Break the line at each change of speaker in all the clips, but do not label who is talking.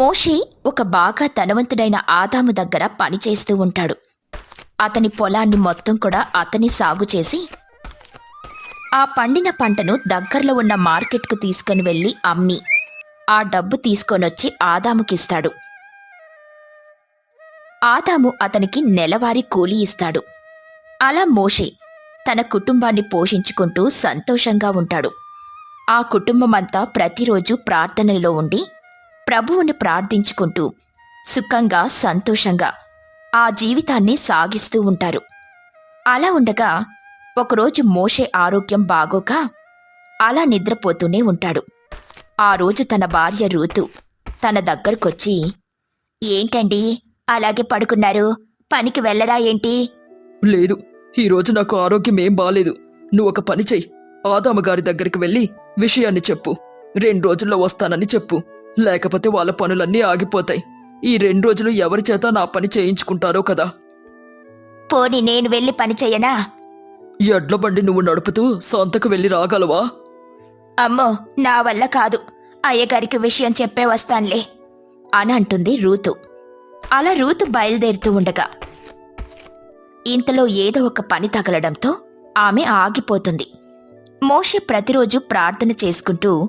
మోషే ఒక బాగా ధనవంతుడైన ఆదాము దగ్గర పనిచేస్తూ ఉంటాడు. అతని పొలాన్ని మొత్తం కూడా అతని సాగు చేసి ఆ పండిన పంటను దగ్గరలో ఉన్న మార్కెట్కు తీసుకొని వెళ్ళి అమ్మి ఆ డబ్బు తీసుకొనొచ్చి ఆదాముకిస్తాడు. ఆదాము అతనికి నెలవారీ కూలీ ఇస్తాడు. అలా మోషే తన కుటుంబాన్ని పోషించుకుంటూ సంతోషంగా ఉంటాడు. ఆ కుటుంబమంతా ప్రతిరోజు ప్రార్థనలో ఉండి ప్రభువుని ప్రార్థించుకుంటూ సుఖంగా సంతోషంగా ఆ జీవితాన్ని సాగిస్తూ ఉంటారు. అలా ఉండగా ఒకరోజు మోషే ఆరోగ్యం బాగోక అలా నిద్రపోతూనే ఉంటాడు. ఆ రోజు తన భార్య రూతు తన దగ్గరకొచ్చి ఏంటండి? అలాగే పడుకున్నారు? పనికి వెళ్ళరా ఏంటి?
లేదు ఈరోజు నాకు ఆరోగ్యం ఏం బాలేదు. నువ్వు ఒక పని చెయ్యి. ఆదామ గారి దగ్గరికి వెళ్ళి విషయాన్ని చెప్పు. రెండు రోజుల్లో వస్తానని చెప్పు. లేకపోతే వాళ్ళ పనులన్నీ ఆగిపోతాయి. ఈ రెండు రోజులు ఎవరి చేత నా పని చేయించుకుంటారో కదా?
పోని నేను వెళ్ళి పని చెయ్యనా
ఎడ్ల బండి నువ్వు నడుపుతూ సొంతకు వెళ్ళి రాగలవా?
అమ్మో నా వల్ల కాదు. అయ్యగారికి విషయం చెప్పే వస్తానులే అని అంటుంది రూతు. అలా రూతు బయలుదేరుతూ ఉండగా ఇంతలో ఏదో ఒక పని తగలడంతో ఆమె ఆగిపోతుంది. మోషే ప్రతిరోజు ప్రార్థన చేసుకుంటూ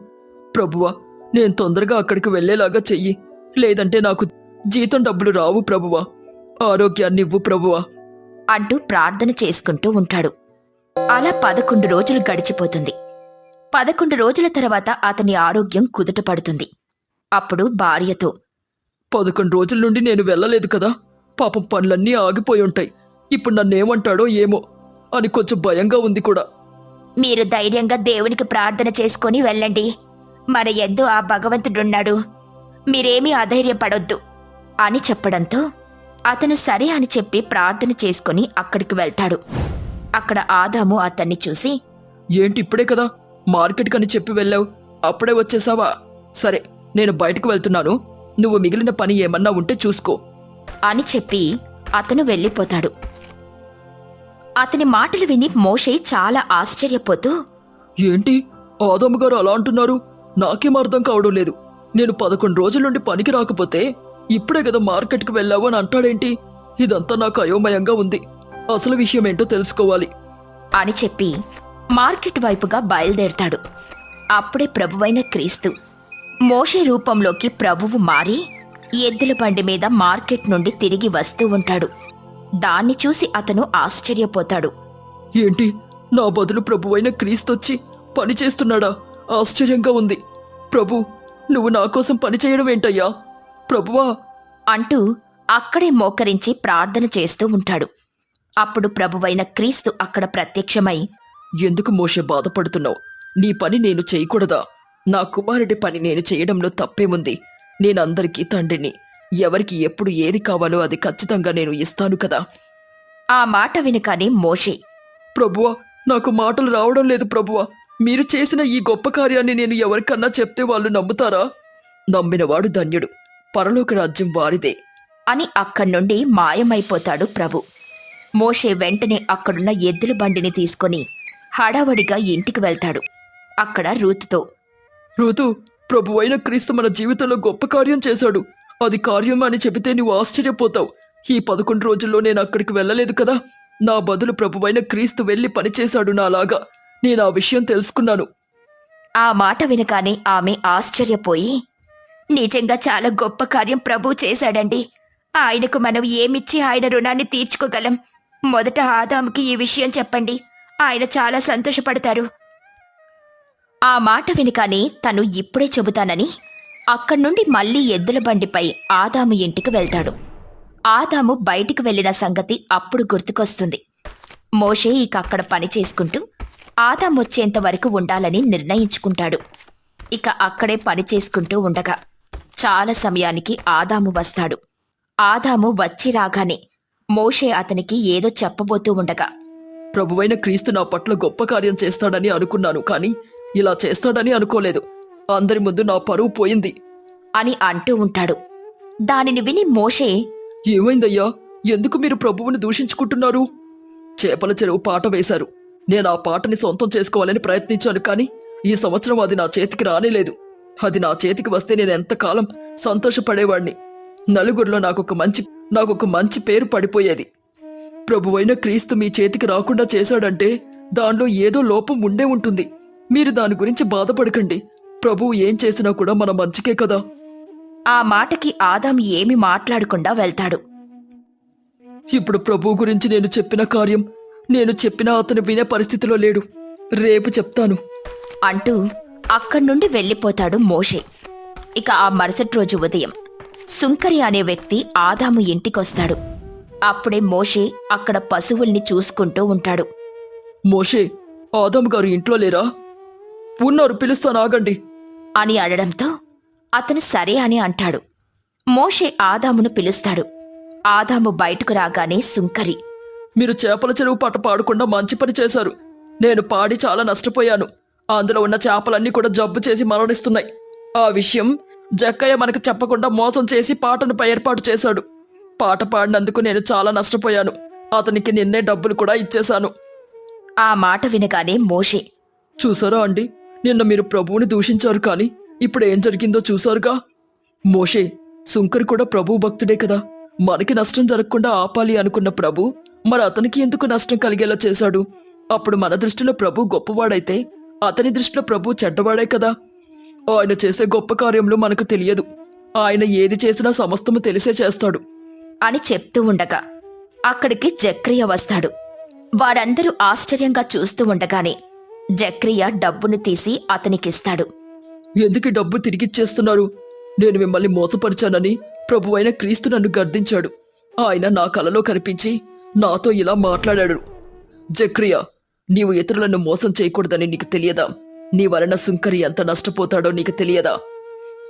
ప్రభువా నేను తొందరగా అక్కడికి వెళ్ళేలాగా చెయ్యి. లేదంటే నాకు జీతం డబ్బులు రావు ప్రభువా. ఆరోగ్యాన్నివ్వు ప్రభువా.
అంటూ ప్రార్థన చేసుకుంటూ ఉంటాడు. అలా పదకొండు రోజులు గడిచిపోతుంది. పదకొండు రోజుల తర్వాత అతని ఆరోగ్యం కుదుట పడుతుంది అప్పుడు భార్యతో
పదకొండు రోజుల నుండి నేను వెళ్ళలేదు కదా. పాపం పనులన్నీ ఆగిపోయి ఉంటాయి. ఇప్పుడు నన్నేమంటాడో ఏమో అని కొంచెం భయంగా ఉంది కూడా.
మీరు ధైర్యంగా దేవునికి ప్రార్థన చేసుకొని వెళ్ళండి. మన ఎందు ఆ భగవంతుడున్నాడు? మీరేమీ అధైర్యపడొద్దు అని చెప్పడంతో అతను సరే అని చెప్పి ప్రార్థన చేసుకొని అక్కడికి వెళ్తాడు. అక్కడ ఆదాము అతన్ని చూసి
ఏంటి ఇప్పుడే కదా మార్కెట్ కని చెప్పి వెళ్ళావు? అప్పుడే వచ్చేసావా? సరే నేను బయటకు వెళ్తున్నాను. నువ్వు మిగిలిన పని ఏమన్నా ఉంటే చూసుకో.
అని చెప్పి అతను వెళ్ళిపోతాడు. అతని మాటలు విని మోషే చాలా ఆశ్చర్యపోతూ
ఏంటి? ఆదమ్మ గారు అలా అంటున్నారు? నాకేం అర్థం కావడం లేదు. నేను పదకొండు రోజుల నుండి పనికి రాకపోతే ఇప్పుడే కదా మార్కెట్కి వెళ్ళావు అని అంటాడేంటి? ఇదంతా నాకు అయోమయంగా ఉంది. అసలు విషయం ఏంటో తెలుసుకోవాలి.
అని చెప్పి మార్కెట్ వైపుగా బయలుదేరతాడు. అప్పుడే ప్రభువైన క్రీస్తు. మోషే రూపంలోకి ప్రభువు మారి ఎద్దుల బండి మీద మార్కెట్ నుండి తిరిగి వస్తూ ఉంటాడు. దాన్ని చూసి అతను ఆశ్చర్యపోతాడు.
ఏంటి? నా బదులు ప్రభువైన క్రీస్తొచ్చి పని చేస్తున్నాడా? ఆశ్చర్యంగా ఉంది. ప్రభు నువ్వు నా కోసం పని చేయడం ఏంటయ్యా? ప్రభువా!
అంటూ అక్కడే మోకరించి ప్రార్థన చేస్తూ ఉంటాడు. అప్పుడు ప్రభువైన క్రీస్తు అక్కడ ప్రత్యక్షమై
ఎందుకు మోషే బాధపడుతున్నావు? నీ పని నేను చేయకూడదా? నా కుమారుడి పని నేను చేయడంలో తప్పేముంది? నేనందరికీ తండ్రిని. ఎవరికి ఎప్పుడు ఏది కావాలో అది ఖచ్చితంగా నేను ఇస్తాను కదా?
ఆ మాట వినకానే మోషే
ప్రభువా నాకు మాటలు రావడం లేదు ప్రభువా. మీరు చేసిన ఈ గొప్ప కార్యాన్ని నేను ఎవరికన్నా చెప్తే వాళ్ళు నమ్ముతారా? నమ్మినవాడు ధన్యుడు. పరలోక రాజ్యం వారిదే.
అని అక్కడి నుండి మాయమైపోతాడు ప్రభు. మోషే వెంటనే అక్కడున్న ఎద్దుల బండిని తీసుకొని హడావడిగా ఇంటికి వెళ్తాడు. అక్కడ రూతుతో
ఋతు ప్రభువైన క్రీస్తు మన జీవితంలో గొప్ప కార్యం చేశాడు. అది కార్యం అని చెబితే నువ్వు ఆశ్చర్యపోతావు. ఈ పదకొండు రోజుల్లో నేను అక్కడికి వెళ్ళలేదు కదా. నా బదులు ప్రభువైన క్రీస్తు వెళ్ళి పనిచేశాడు నాలాగా. నేను ఆ విషయం తెలుసుకున్నాను.
ఆ మాట వినగానే ఆమె ఆశ్చర్యపోయి నిజంగా చాలా గొప్ప కార్యం ప్రభు చేశాడండి. ఆయనకు మనం ఏమిచ్చి ఆయన రుణాన్ని తీర్చుకోగలం? మొదట ఆదాముకి ఈ విషయం చెప్పండి. ఆయన చాలా సంతోషపడతారు. ఆ మాట వినగానే తను ఇప్పుడే చెబుతానని అక్కడి నుండి మళ్ళీ ఎద్దుల బండిపై ఆదాము ఇంటికి వెళ్తాడు. ఆదాము బయటికి వెళ్ళిన సంగతి అప్పుడు గుర్తుకొస్తుంది. మోషే ఇక అక్కడ పని చేసుకుంటూ ఆదాం వచ్చేంత వరకు ఉండాలని నిర్ణయించుకుంటాడు. ఇక అక్కడే పని చేసుకుంటూ ఉండగా చాలా సమయానికి ఆదాము వస్తాడు. ఆదాము వచ్చి రాగానే మోషే అతనికి ఏదో చెప్పబోతూ ఉండగా
ప్రభువైన క్రీస్తు నా పట్ల గొప్ప కార్యం చేస్తాడని అనుకున్నాను కానీ ఇలా చేస్తాడని అనుకోలేదు. అందరి ముందు నా పరువు పోయింది.
అని అంటూ ఉంటాడు. దానిని విని మోషే
ఏమైందయ్యా? ఎందుకు మీరు ప్రభువుని దూషించుకుంటున్నారు? చేపల చెరువు పాట వేశారు. నేను ఆ పాటని సొంతం చేసుకోవాలని ప్రయత్నించాను కానీ ఈ సంవత్సరం అది నా చేతికి రానేలేదు. అది నా చేతికి వస్తే నేను ఎంతకాలం సంతోషపడేవాణ్ణి. నలుగురిలో నాకొక మంచి నాకొక మంచి పేరు పడిపోయేది. ప్రభువైన క్రీస్తు మీ చేతికి రాకుండా చేశాడంటే దానిలో ఏదో లోపం ఉండే ఉంటుంది. మీరు దాని గురించి బాధపడకండి. ప్రభువు ఏం చేసినా కూడా మన మంచికే కదా.
ఆ మాటకి ఆదాం ఏమి మాట్లాడకుండా వెళ్తాడు.
ఇప్పుడు ప్రభువు గురించి నేను చెప్పిన కార్యం నేను చెప్పినా అతను వినే పరిస్థితిలో లేడు. రేపు చెప్తాను.
అంటూ అక్కడి నుండి వెళ్ళిపోతాడు మోషే. ఇక ఆ మరుసటి రోజు ఉదయం సుంకరి అనే వ్యక్తి ఆదాము ఇంటికొస్తాడు. అప్పుడే మోషే అక్కడ పశువుల్ని చూసుకుంటూ ఉంటాడు.
మోషే ఆదాము గారు ఇంట్లో లేరా? ఉన్నారు పిలుస్తాను ఆగండి.
అని అడడంతో అతను సరే అని అంటాడు. మోషే ఆదామును పిలుస్తాడు. ఆదాము బయటకు రాగానే సుంకరి
మీరు చేపల చెరువు పాట పాడకుండా మంచి పని చేశారు. నేను పాడి చాలా నష్టపోయాను. అందులో ఉన్న చేపలన్నీ కూడా జబ్బు చేసి మరణిస్తున్నాయి. ఆ విషయం జక్కయ్య మనకు చెప్పకుండా మోసం చేసి పాటను ఏర్పాటు చేశాడు. పాట పాడినందుకు నేను చాలా నష్టపోయాను. అతనికి నిన్నే డబ్బులు కూడా ఇచ్చేశాను.
ఆ మాట వినగానే మోషే
చూసారా అండి నిన్న మీరు ప్రభువుని దూషించారు కానీ ఇప్పుడు ఏం జరిగిందో చూసారుగా? మోషే సుంకర్ కూడా ప్రభు భక్తుడే కదా. మనకి నష్టం జరగకుండా ఆపాలి అనుకున్న ప్రభు మరి అతనికి ఎందుకు నష్టం కలిగేలా చేశాడు? అప్పుడు మన దృష్టిలో ప్రభు గొప్పవాడైతే అతని దృష్టిలో ప్రభు చెడ్డవాడే కదా? ఆయన చేసే గొప్ప కార్యములు మనకు తెలియదు. ఆయన ఏది చేసినా సమస్తము తెలిసే చేస్తాడు.
అని చెప్తూ ఉండగా అక్కడికి జక్రియ వస్తాడు. వారందరూ ఆశ్చర్యంగా చూస్తూ ఉండగానే జక్రియ డబ్బును తీసి అతనికిస్తాడు.
ఎందుకు డబ్బు తిరిగిచ్చేస్తున్నారు? నేను మిమ్మల్ని మోసపరిచానని ప్రభువైన క్రీస్తు నన్ను గర్దించాడు ఆయన నా కలలో కనిపించి నాతో ఇలా మాట్లాడాడు. జక్రియా నీవు ఇతరులను మోసం చేయకూడదని నీకు తెలియదా? నీ వలన సుంకరి ఎంత నష్టపోతాడో నీకు తెలియదా?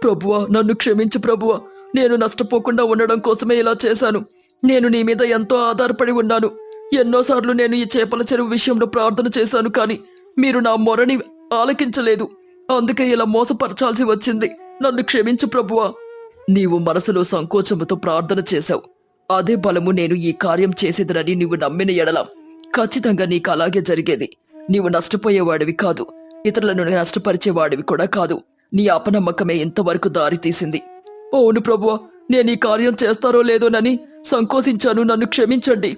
ప్రభువా నన్ను క్షమించు ప్రభువా. నేను నష్టపోకుండా ఉండడం కోసమే ఇలా చేశాను. నేను నీ మీద ఎంతో ఆధారపడి ఉన్నాను. ఎన్నోసార్లు నేను ఈ చేపల చెరువు విషయంలో ప్రార్థన చేశాను కానీ మీరు నా మొరని ఆలకించలేదు. అందుకే ఇలా మోసపరచాల్సి వచ్చింది. నన్ను క్షమించు ప్రభువా. నీవు మనసులో సంకోచముతో ప్రార్థన చేశావు. అదే బలము నేను ఈ కార్యం చేసేదనని నీవు నమ్మిన ఎడల ఖచ్చితంగా నీకు అలాగే జరిగేది. నీవు నష్టపోయేవాడివి కాదు. ఇతరులను నష్టపరిచేవాడివి కూడా కాదు. నీ అపనమ్మకమే ఇంతవరకు దారి తీసింది అవును ప్రభువ నేను ఈ కార్యం చేస్తారో లేదోనని సంకోచించాను. నన్ను క్షమించండి.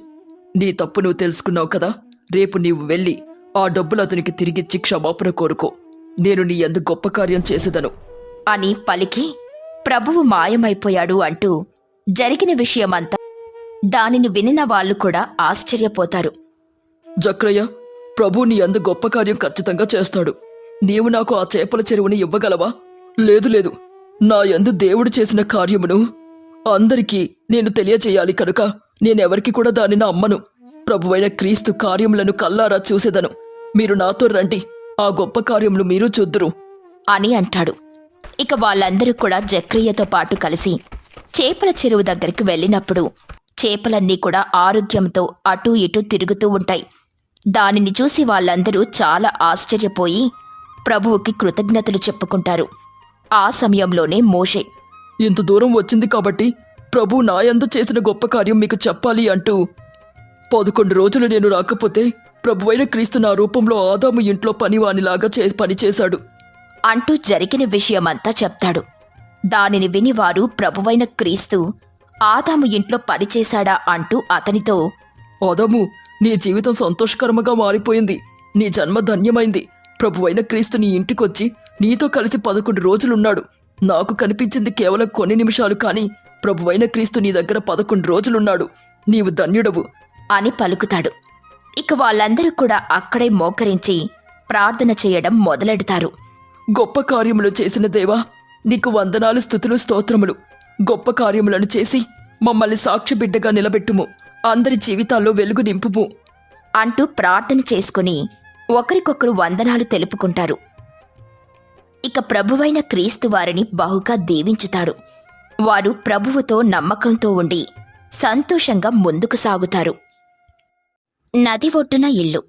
నీ తప్పు నువ్వు తెలుసుకున్నావు కదా. రేపు నీవు వెళ్ళి ఆ డబ్బులు అతనికి తిరిగిచ్చి క్షమాపణ కోరుకో. నేను నీ ఎందు గొప్ప కార్యం చేసేదను.
అని పలికి ప్రభువు మాయమైపోయాడు అంటూ జరిగిన విషయమంతా దానిని వినిన వాళ్ళు కూడా ఆశ్చర్యపోతారు.
జక్రయ్య ప్రభు నీ అందు గొప్ప కార్యం ఖచ్చితంగా చేస్తాడు. నీవు నాకు ఆ చేపల చెరువుని ఇవ్వగలవా? లేదు లేదు. నా యందు దేవుడు చేసిన కార్యమును అందరికీ నేను తెలియచేయాలి కనుక నేనెవరికి కూడా దానిని అమ్మను. ప్రభువైన క్రీస్తు కార్యములను కల్లారా చూసేదను. మీరు నాతో రండి. ఆ గొప్ప కార్యములు మీరు చూద్దురు.
అని అంటాడు. ఇక వాళ్ళందరూ కూడా జక్రియతో పాటు కలిసి చేపల చెరువు దగ్గరికి వెళ్ళినప్పుడు చేపలన్నీ కూడా ఆరోగ్యంతో అటూ ఇటూ తిరుగుతూ ఉంటాయి. దానిని చూసి వాళ్ళందరూ చాలా ఆశ్చర్యపోయి ప్రభువుకి కృతజ్ఞతలు చెప్పుకుంటారు. ఆ సమయంలోనే మోషే
ఇంత దూరం వచ్చింది కాబట్టి ప్రభు నాయందు చేసిన గొప్ప కార్యం మీకు చెప్పాలి అంటూ పదకొండు రోజులు నేను రాకపోతే ప్రభువైన క్రీస్తు నా రూపంలో ఆదాము ఇంట్లో పనివానిలాగా చే పని చేశాడు
అంటూ జరిగిన విషయమంతా చెప్తాడు. దానిని విని వారు ప్రభువైన క్రీస్తు ఆదాము ఇంట్లో పనిచేశాడా అంటూ అతనితో
ఆదాము నీ జీవితం సంతోషకరముగా మారిపోయింది. నీ జన్మ ధన్యమైంది. ప్రభువైన క్రీస్తు నీ ఇంటికొచ్చి నీతో కలిసి పదకొండు రోజులున్నాడు. నాకు కనిపించింది కేవలం కొన్ని నిమిషాలు కానీ ప్రభువైన క్రీస్తు నీ దగ్గర పదకొండు రోజులున్నాడు. నీవు ధన్యుడవు.
అని పలుకుతాడు. ఇక వాళ్ళందరూ కూడా అక్కడే మోకరించి ప్రార్థన చేయడం మొదలెడతారు.
గొప్ప కార్యములు చేసిన దేవా నీకు వందనాలు స్థుతులు స్తోత్రములు. గొప్ప కార్యములను చేసి మమ్మల్ని సాక్షిబిడ్డగా నిలబెట్టుము. అందరి జీవితాల్లో వెలుగు నింపుము.
అంటూ ప్రార్థన చేసుకుని ఒకరికొకరు వందనాలు తెలుపుకుంటారు. ఇక ప్రభువైన క్రీస్తు వారిని బహుగా దీవించుతాడు వారు ప్రభువుతో నమ్మకంతో ఉండి సంతోషంగా ముందుకు సాగుతారు. నది ఒడ్డున ఇల్లు.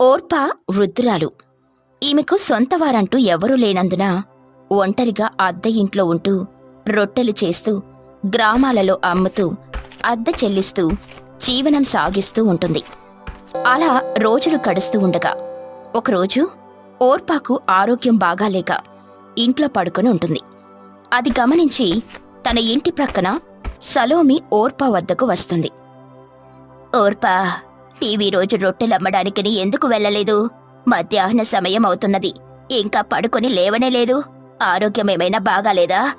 ఓర్ప వృద్ధురాలు. ఈమెకు సొంతవారంటూ ఎవరూ లేనందున ఒంటరిగా అద్దె ఇంట్లో ఉంటూ రొట్టెలు చేస్తూ గ్రామాలలో అమ్ముతూ అద్దె చెల్లిస్తూ జీవనం సాగిస్తూ ఉంటుంది. అలా రోజులు గడుస్తూ ఉండగా ఒకరోజు ఓర్పాకు ఆరోగ్యం బాగాలేక ఇంట్లో పడుకొని ఉంటుంది. అది గమనించి తన ఇంటి ప్రక్కన సలోమి ఓర్పా వద్దకు వస్తుంది. ఓర్పా టీవీ రోజు రొట్టెలు అమ్మడానికి ఎందుకు వెళ్ళలేదు? మధ్యాహ్న సమయం అవుతున్నది. ఇంకా పడుకొని లేవనే లేదు. ఆరోగ్యం ఏమైనా బాగాలేదా?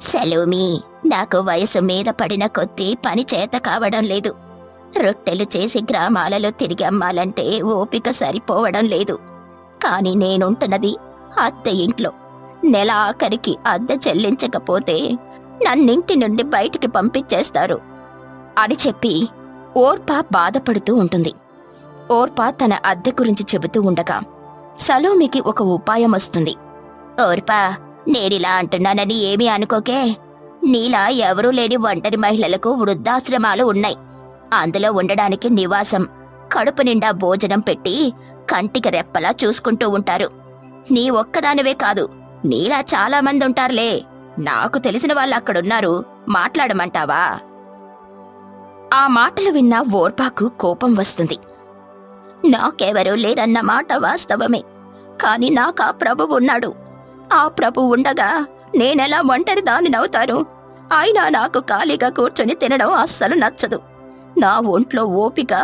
సెలవుమి నాకు వయసు మీద పడిన కొద్దీ పని చేత కావడం లేదు. రొట్టెలు చేసి గ్రామాలలో తిరిగి అమ్మాలంటే ఓపిక సరిపోవడం లేదు. కాని నేనుంటున్నది అత్త ఇంట్లో. నెల ఆఖరికి అద్దె చెల్లించకపోతే నన్నింటి నుండి బయటికి పంపించేస్తారు. అని చెప్పి ఓర్పా బాధపడుతూ ఉంటుంది. ఓర్పా తన అద్దె గురించి చెబుతూ ఉండగా సలోమికి ఒక ఉపాయం వస్తుంది. ఓర్పా నేనిలా అంటున్నానని ఏమీ అనుకోకే. నీలా ఎవరూ లేని ఒంటరి మహిళలకు వృద్ధాశ్రమాలు ఉన్నాయి. అందులో ఉండడానికి నివాసం కడుపు నిండా భోజనం పెట్టి కంటికి రెప్పలా చూసుకుంటూ ఉంటారు. నీ ఒక్కదానివే కాదు నీలా చాలా మంది ఉంటారులే నాకు తెలిసిన వాళ్ళు అక్కడున్నారు మాట్లాడమంటావా? ఆ మాటలు విన్న ఓర్పాకు కోపం వస్తుంది. నాకెవరూ లేరన్న మాట వాస్తవమే. కాని నాకా ప్రభు ఉన్నాడు. ఆ ప్రభు ఉండగా నేనెలా ఒంటరి దానినవుతాను? అయినా నాకు ఖాళీగా కూర్చొని తినడం అస్సలు నచ్చదు. నా ఒంట్లో ఓపిక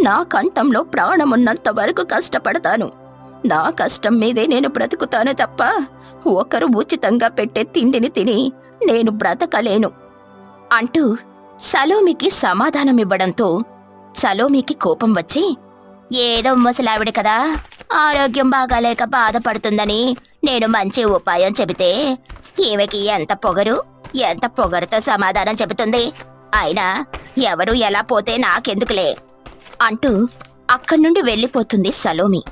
నా కంఠంలో ప్రాణమున్నంత వరకు కష్టపడతాను. నా కష్టం మీదే నేను బ్రతుకుతాను తప్ప ఒకరు ఉచితంగా పెట్టే తిండిని తిని నేను బ్రతకలేను. అంటూ సలోమికి సమాధానమివ్వడంతో సలోమికి కోపం వచ్చి ఏదో ముసలావిడ కదా ఆరోగ్యం బాగాలేక బాధపడుతుందని నేను మంచి ఉపాయం చెబితే ఈమెకి ఎంత పొగరు ఎంత పొగరుతో సమాధానం చెబుతుంది. అయినా ఎవరు ఎలా పోతే నాకెందుకులే? అంటూ అక్కడి నుండి వెళ్ళిపోతుంది సలోమి.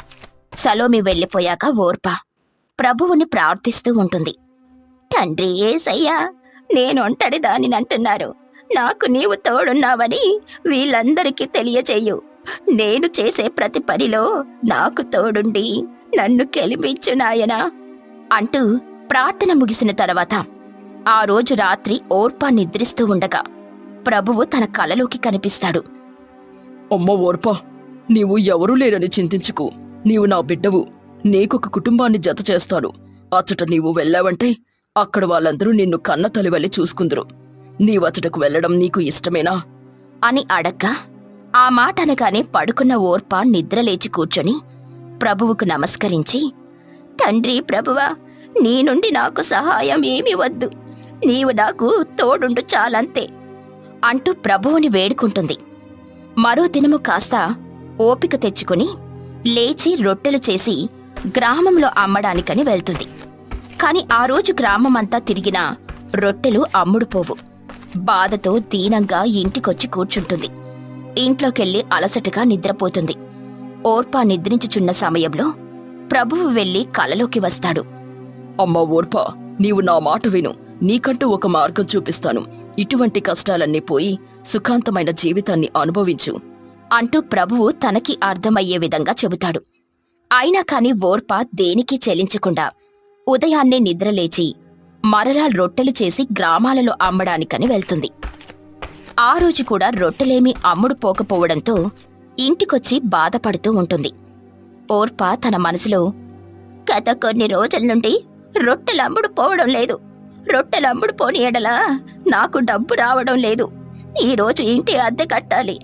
సలోమి వెళ్ళిపోయాక ఓర్ప ప్రభువుని ప్రార్థిస్తూ ఉంటుంది. తండ్రి ఏసయ్యా నేను దానినంటున్నారు. నాకు నీవు తోడున్నావని వీళ్ళందరికీ తెలియచేయు. నేను చేసే ప్రతి పనిలో నాకు తోడుండి నన్ను గెలిపించు నాయనా. అంటూ ప్రార్థన ముగిసిన తర్వాత ఆ రోజు రాత్రి ఓర్పా నిద్రిస్తూ ఉండగా ప్రభువు తన కలలోకి కనిపిస్తాడు.
అమ్మ ఓర్పా నీవు ఎవరూ లేరని చింతించుకు. నీవు నా బిడ్డవు. నీకొక కుటుంబాన్ని జత చేస్తాను. అచ్చట నీవు వెళ్ళావంటే అక్కడ వాళ్ళందరూ నిన్ను కన్న తలివల్లి చూసుకుందరు. నీవచ్చటకు వెళ్ళడం నీకు ఇష్టమేనా?
అని అడగ్గా ఆ మాట అనగానే పడుకున్న ఓర్ప నిద్రలేచి కూర్చొని ప్రభువుకు నమస్కరించి తండ్రి ప్రభువా నీ నుండి నాకు సహాయం ఏమీ వద్దు. నీవు నాకు తోడుండు చాలంతే అంటూ ప్రభువుని వేడుకుంటుంది. మరో దినము కాస్త ఓపిక తెచ్చుకుని లేచి రొట్టెలు చేసి గ్రామంలో అమ్మడానికని వెళ్తుంది. కాని ఆ రోజు గ్రామమంతా తిరిగినా రొట్టెలు అమ్ముడుపోవు బాధతో దీనంగా ఇంటికొచ్చి కూర్చుంటుంది. ఇంట్లోకెళ్ళి అలసటగా నిద్రపోతుంది. ఓర్పా నిద్రించుచున్న సమయంలో ప్రభువు వెళ్ళి కలలోకి వస్తాడు.
అమ్మ ఓర్పా నీవు నా మాట విను. నీకంటూ ఒక మార్గం చూపిస్తాను. ఇటువంటి కష్టాలన్నీ పోయి సుఖాంతమైన జీవితాన్ని అనుభవించు
అంటూ ప్రభువు తనకి అర్థమయ్యే విధంగా చెబుతాడు. అయినా కాని ఓర్పా దేనికి చెలించకుండా ఉదయాన్నే నిద్రలేచి మరలా రొట్టెలు చేసి గ్రామాలలో అమ్మడానికని వెళ్తుంది. ఆ రోజు కూడా రొట్టెలేమీ అమ్ముడు పోకపోవడంతో ఇంటికొచ్చి బాధపడుతూ ఉంటుంది. ఓర్పా తన మనసులో గత కొన్ని రోజుల నుండి రొట్టెలు అమ్ముడు పోవడం లేదు. రొట్టెలు అమ్ముడు పోని ఎడలా నాకు డబ్బు రావడం లేదు. ఈ రోజు ఇంటి అద్దె కట్టాలి.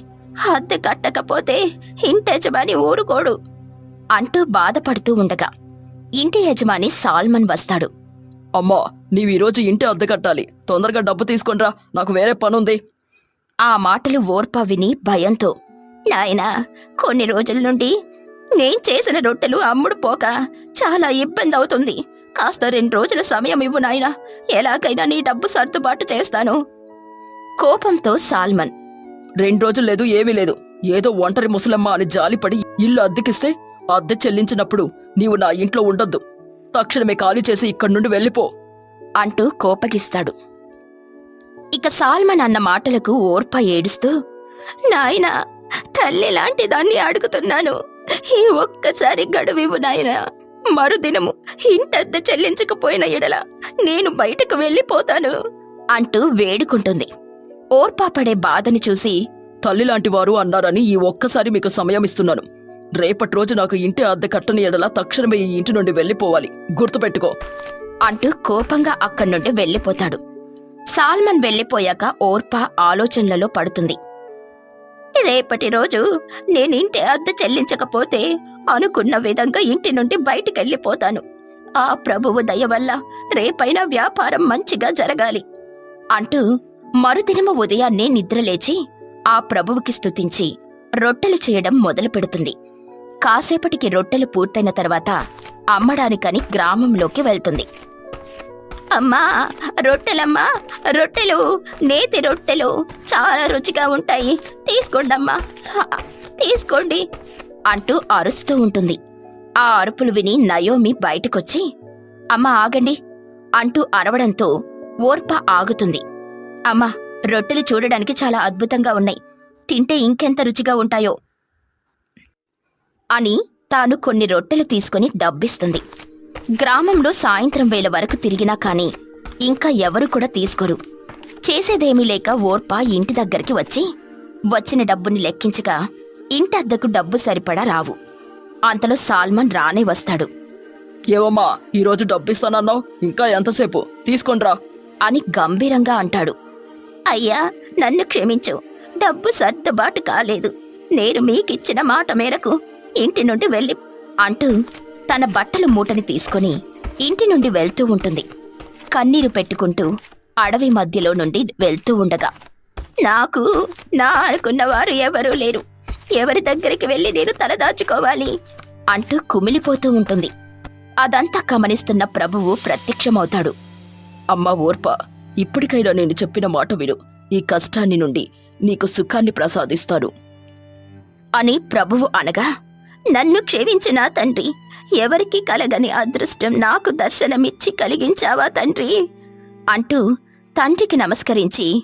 అద్దె కట్టకపోతే ఇంటి యజమాని ఊరుకోడు అంటూ బాధపడుతూ ఉండగా ఇంటి యజమాని సాల్మన్ వస్తాడు.
అమ్మా నీవు ఈరోజు ఇంటి అద్దె కట్టాలి. తొందరగా డబ్బు తీసుకొనిరా. నాకు వేరే పనుంది.
ఆ మాటలు ఓర్ప విని భయంతో నాయనా కొన్ని రోజుల నుండి నేను చేసిన రొట్టెలు అమ్ముడు పోక చాలా ఇబ్బంది అవుతుంది. కాస్త రెండు రోజుల సమయం ఇవ్వు నాయనా. ఎలాగైనా నీ డబ్బు సర్దుబాటు చేస్తాను. కోపంతో సాల్మన్
రెండు రోజులు లేదు ఏమీ లేదు. ఏదో ఒంటరి ముసలమ్మ అని జాలిపడి ఇల్లు అద్దెకిస్తే అద్దె చెల్లించినప్పుడు నీవు నా ఇంట్లో ఉండొద్దు. తక్షణమే ఖాళీ చేసి ఇక్కడి నుండి వెళ్ళిపో.
అంటూ కోపగిస్తాడు. ఇక సాల్మన్ అన్న మాటలకు ఓర్ప ఏడుస్తూ నాయనా తల్లి లాంటి దాన్ని అడుగుతున్నాను. ఈ ఒక్కసారి గడువివు నాయనా. మరుదినము ఇంటద్దె చెల్లించకపోయిన ఎడల నేను బయటకు వెళ్ళిపోతాను అంటూ వేడుకుంటుంది. ఓర్పా పడే బాధని చూసి
తల్లి లాంటి వారు అన్నారని ఈ ఒక్కసారి మీకు సమయం ఇస్తున్నాను. రేపటి రోజు నాకు ఇంటి అద్దె కట్టని ఎడల తక్షణమే ఈ ఇంటి నుండి వెళ్ళిపోవాలి. గుర్తుపెట్టుకో.
అంటూ కోపంగా అక్కడి నుండి వెళ్ళిపోతాడు. సాల్మన్ వెళ్ళిపోయాక ఓర్పా ఆలోచనలలో పడుతుంది. రేపటి రోజు నేను ఇంటి అద్దె చెల్లించకపోతే అనుకున్న విధంగా ఇంటి నుండి బయటికెళ్ళిపోతాను. ఆ ప్రభువు దయ వల్ల రేపైనా వ్యాపారం మంచిగా జరగాలి. అంటూ మరుదినము ఉదయాన్నే నిద్రలేచి ఆ ప్రభువుకి స్తుతించి రొట్టెలు చేయడం మొదలు పెడుతుంది. కాసేపటికి రొట్టెలు పూర్తయిన తర్వాత అమ్మడానికని గ్రామంలోకి వెళ్తుంది. అమ్మా రొట్టెలమ్మా రొట్టెలు నేతి రొట్టెలు చాలా రుచిగా ఉంటాయి. తీసుకోండమ్మా. తీసుకోండి అంటూ అరుస్తూ ఉంటుంది. ఆ అరుపులు విని నయోమి బయటకొచ్చి అమ్మా ఆగండి అంటూ అరవడంతో ఓర్ప ఆగుతుంది. అమ్మా రొట్టెలు చూడడానికి చాలా అద్భుతంగా ఉన్నాయి. తింటే ఇంకెంత రుచిగా ఉంటాయో అని తాను కొన్ని రొట్టెలు తీసుకుని డబ్బిస్తుంది. గ్రామంలో సాయంత్రం వేళ వరకు తిరిగినా కాని ఇంకా ఎవరు కూడా తీసుకోరు. చేసేదేమీ లేక ఓర్ప ఇంటి దగ్గరికి వచ్చి వచ్చిన డబ్బుని లెక్కించగా ఇంటి అద్దెకు డబ్బు సరిపడా రావు. అంతలో సాల్మన్ రానే వస్తాడు.
ఏవమ్మా ఈ రోజు డబ్బిస్తానన్నావు? ఇంకా ఎంతసేపు? తీసుకొనిరా
అని గంభీరంగా అంటాడు. అయ్యా నన్ను క్షమించు. డబ్బు సర్దుబాటు కాలేదు. నేను మీకిచ్చిన మాట మేరకు ఇంటి నుండి వెళ్ళి అంటూ తన బట్టల మూటని తీసుకొని ఇంటి నుండి వెళ్తూ ఉంటుంది. కన్నీరు పెట్టుకుంటూ అడవి మధ్యలో నుండి వెళ్తూ ఉండగా నాకు నా అనుకున్నవారు ఎవరూ లేరు. ఎవరి దగ్గరికి వెళ్ళి నేను తలదాచుకోవాలి అంటూ కుమిలిపోతూ ఉంటుంది. అదంతా గమనిస్తున్న ప్రభువు ప్రత్యక్షమవుతాడు.
అమ్మ ఓర్ప ఇప్పటికైనా నేను చెప్పిన మాట విను. ఈ కష్టాన్ని నుండి నీకు సుఖాన్ని ప్రసాదిస్తాను
అని ప్రభువు అనగా నన్ను క్షమించినా తండ్రి. ఎవరికి కలగని అదృష్టం నాకు దర్శనమిచ్చి కలిగించావా తండ్రి? అంటూ తండ్రికి నమస్కరించి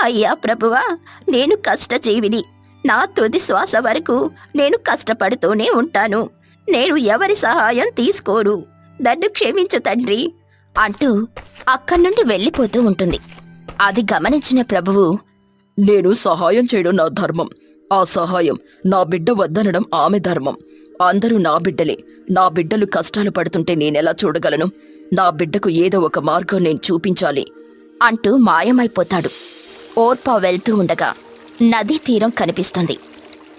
అయ్యా ప్రభువా నేను కష్టజీవిని. నా తుది శ్వాస వరకు నేను కష్టపడుతూనే ఉంటాను. నేను ఎవరి సహాయం తీసుకోరు. నన్ను క్షమించు తండ్రి అంటూ అక్కడి నుండి వెళ్ళిపోతూ ఉంటుంది. అది గమనించిన ప్రభువు
నేను సహాయం చేయడం నా ధర్మం. ఆ సహాయం నా బిడ్డ వద్దనడం ఆమె ధర్మం. అందరూ నా బిడ్డలే. నా బిడ్డలు కష్టాలు పడుతుంటే నేనెలా చూడగలను? నా బిడ్డకు ఏదో ఒక మార్గం నేను చూపించాలి.
అంటూ మాయమైపోతాడు. ఓర్పా వెళ్తూ ఉండగా నదీ తీరం కనిపిస్తుంది.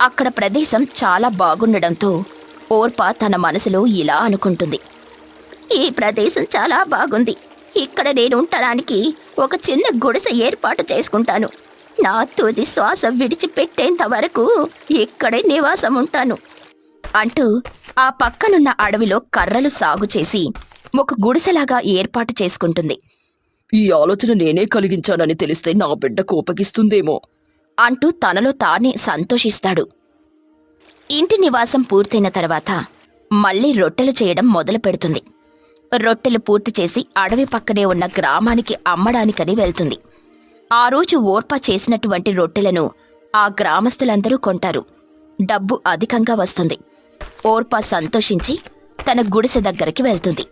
అక్కడ ప్రదేశం చాలా బాగుండడంతో ఓర్పా తన మనసులో ఇలా అనుకుంటుంది. ఈ ప్రదేశం చాలా బాగుంది. ఇక్కడ నేను ఉండడానికి ఒక చిన్న గుడిసె ఏర్పాటు చేసుకుంటాను. నా తుది శ్వాస విడిచిపెట్టేంత వరకు ఇక్కడే నివాసం ఉంటాను అంటూ ఆ పక్కనున్న అడవిలో కర్రలు సాగు చేసి ఒక గుడిసెలాగా ఏర్పాటు చేసుకుంటుంది.
ఈ ఆలోచన నేనే కలిగించానని తెలిస్తే నా బిడ్డ కోపగిస్తుందేమో
అంటూ తనలో తానే సంతోషిస్తాడు. ఇంటి నివాసం పూర్తయిన తర్వాత మళ్ళీ రొట్టెలు చేయడం మొదలు పెడుతుంది. రొట్టెలు పూర్తి చేసి అడవి పక్కనే ఉన్న గ్రామానికి అమ్మడానికని వెళ్తుంది. ఆ రోజు ఓర్ప చేసినటువంటి రొట్టెలను ఆ గ్రామస్తులందరూ కొంటారు. డబ్బు అధికంగా వస్తుంది. ఓర్ప సంతోషించి తన గుడిసె దగ్గరికి వెళ్తుంది.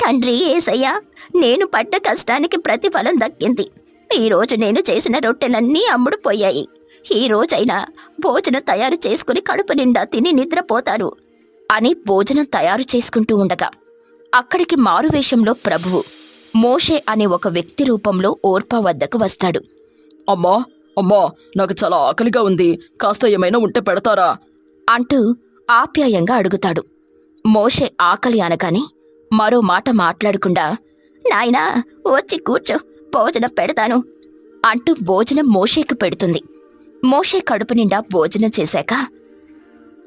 తండ్రి ఏసయ్యా నేను పడ్డ కష్టానికి ప్రతిఫలం దక్కింది. ఈరోజు నేను చేసిన రొట్టెలన్నీ అమ్ముడుపోయాయి ఈ రోజైనా భోజనం తయారు చేసుకుని కడుపు నిండా తిని నిద్రపోతారు అని భోజనం తయారు చేసుకుంటూ ఉండగా అక్కడికి మారువేషంలో ప్రభువు మోషే అనే ఒక వ్యక్తి రూపంలో ఓర్పా వద్దకు వస్తాడు.
అమ్మా అమ్మా నాకు చాలా ఆకలిగా ఉంది. కాస్త ఏమైనా ఉంటే పెడతారా?
అంటూ ఆప్యాయంగా అడుగుతాడు. మోషే ఆకలి అనగానే మరో మాట మాట్లాడకుండా నాయనా వచ్చి కూర్చో భోజనం పెడతాను అంటూ భోజనం మోషేకు పెడుతుంది. మోషే కడుపు నిండా భోజనం చేశాక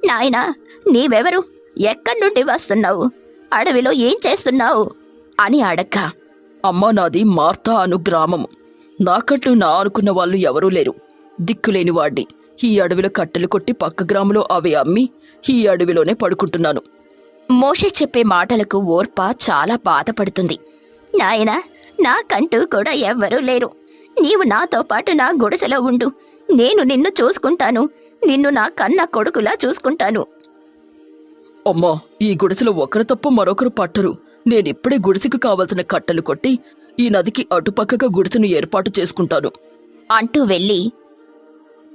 నాయనా నీవెవరు? ఎక్కడి నుండి వస్తున్నావు? అడవిలో ఏం చేస్తున్నావు? అని అడగ్గా
అమ్మా నాది మార్తా అను గ్రామము నాకంటూ నా అనుకున్న వాళ్ళు ఎవరూ లేరు. దిక్కులేని వాడిని ఈ అడవిలో కట్టెలు కొట్టి పక్క గ్రామంలో అవి అమ్మి ఈ అడవిలోనే పడుకుంటున్నాను.
మోషే చెప్పే మాటలకు ఓర్ప చాలా బాధపడుతుంది. నాయనా నాకంటూ కూడా ఎవ్వరూ లేరు. నీవు నాతో పాటు నా గుడిసెలో ఉండు. నేను నిన్ను చూసుకుంటాను. నిన్ను నా కన్న కొడుకులా చూసుకుంటాను.
అమ్మా ఈ గుడిసెలో ఒకరు తప్ప మరొకరు పట్టరు. నేనిప్పుడే గుడిసెకు కావలసిన కట్టలు కొట్టి ఈ నదికి అటుపక్కగా గుడిసెను ఏర్పాటు చేసుకుంటాను.
అంటూ వెళ్ళి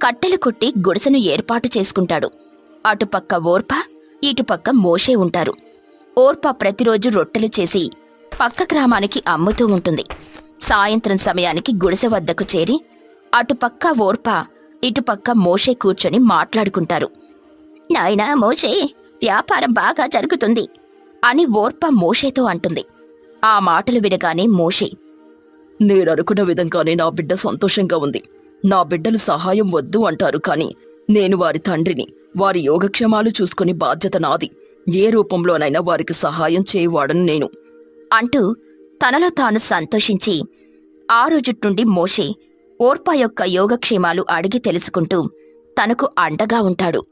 కట్టెలు కొట్టి గుడిసెను ఏర్పాటు చేసుకుంటాడు. అటుపక్క ఓర్ప ఇటుపక్క మోషే ఉంటారు. ఓర్ప ప్రతిరోజు రొట్టెలు చేసి పక్క గ్రామానికి అమ్ముతూ ఉంటుంది. సాయంత్రం సమయానికి గుడిసె వద్దకు చేరి అటుపక్క ఓర్ప ఇటుపక్క మోషే కూర్చొని మాట్లాడుకుంటారు. నాయనా మోషే వ్యాపారం బాగా జరుగుతుంది. అని ఓర్ప మోషేతో అంటుంది. ఆ మాటలు వినగానే మోషే
నేననుకున్న విధంగానే నా బిడ్డ సంతోషంగా ఉంది. నా బిడ్డలు సహాయం వద్దు అంటారు కానీ నేను వారి తండ్రిని వారి యోగక్షేమాలు చూసుకుని బాధ్యత నాది. ఏ రూపంలోనైనా వారికి సహాయం చేయవాడను నేను.
అంటూ తనలో తాను సంతోషించి ఆ రోజు నుండి మోషే ఓర్పా యొక్క యోగక్షేమాలు అడిగి తెలుసుకుంటూ తనకు అండగా ఉంటాడు.